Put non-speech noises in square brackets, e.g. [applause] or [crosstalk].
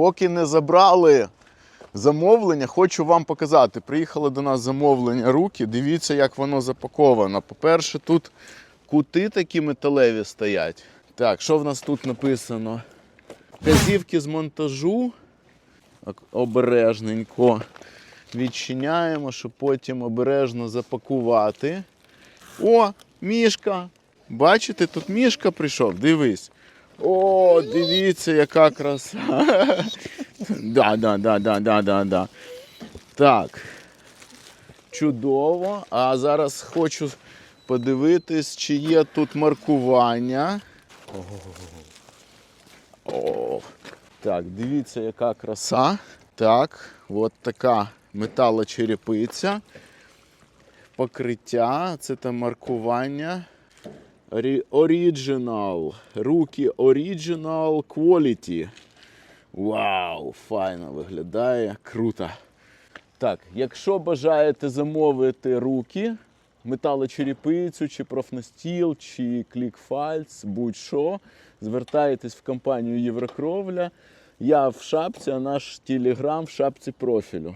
Поки не забрали замовлення, хочу вам показати. Приїхало до нас замовлення руки. Дивіться, як воно запаковано. По-перше, тут кути такі металеві стоять. Так, що в нас тут написано? Вказівки з монтажу. Обережненько відчиняємо, щоб потім обережно запакувати. О, мішка! Бачите, тут мішка прийшов, дивись. О, дивіться, яка краса. [laughs] Да, да, да, да, да, да, да. Так. Чудово. А зараз хочу подивитись, чи є тут маркування. О, так, дивіться, яка краса. Так, от така металочерепиця. Покриття, це там маркування. Original. Руки Original Quality. Вау, файно виглядає, круто. Так, якщо бажаєте замовити руки, металочерепицю, чи профнастіл, чи клікфальц, будь-що, звертайтесь в компанію Єврокровля. Я в шапці, а наш телеграм в шапці профілю.